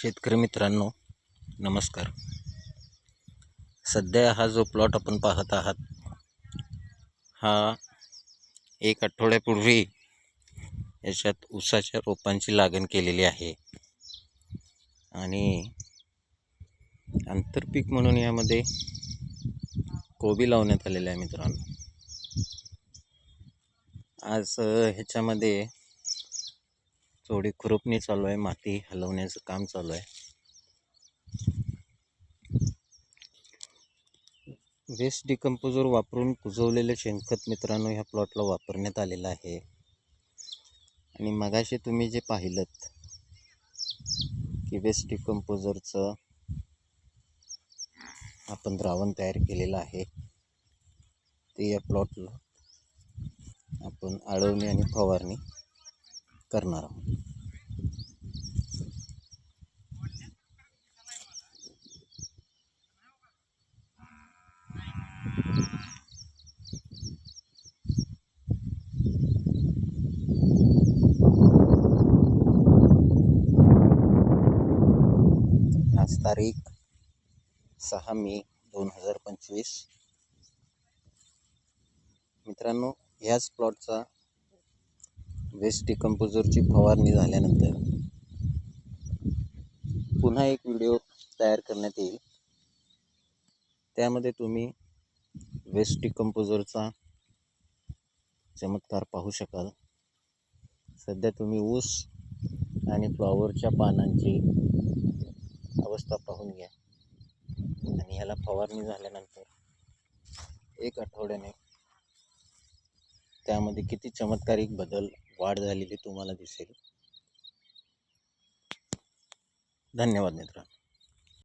शेतकरी मित्रांनो नमस्कार. सध्या हा जो प्लॉट आपण पाहत आहात हा एक आठवड्यापूर्वी याच्यात ऊसाच्या रोपांची लागण केलेली आहे. आणि आंतरपीक म्हणून यामध्ये कोबी लावण्यात आलेला आहे मित्रांनो. आज ह्याच्यामध्ये थोडी खुरपणी चालू आहे माती हलवण्याचं काम चालू आहे. वेस्ट डिकम्पोजर वापरून कुजवलेलं शेणखत मित्रांनो ह्या प्लॉटला वापरण्यात आलेलं आहे. आणि मगाशी तुम्ही जे पाहिलं की वेस्ट डिकम्पोजरचं आपण द्रावण तयार केलेलं आहे ते या प्लॉटला आपण आळवणी आणि फवारणी करणार आहोत. आज तारीख सहा मे दोन हजार पंचवीस. मित्रांनो ह्याच प्लॉटचा वेस्ट डिकम्पोजरची फवारणी झाल्यानंतर पुन्हा एक व्हिडिओ तयार करण्यात येईल. त्यामध्ये तुम्ही वेस्ट डिकम्पोजरचा चमत्कार पाहू शकाल. सध्या तुम्ही ऊस आणि फ्लॉवरच्या पानांची अवस्था पाहून घ्या. आणि ह्याला फवारणी झाल्यानंतर एक आठवड्याने त्यामध्ये किती चमत्कारिक बदल वाढ झालेली तुम्हाला दिसेल धन्यवाद मित्रांनो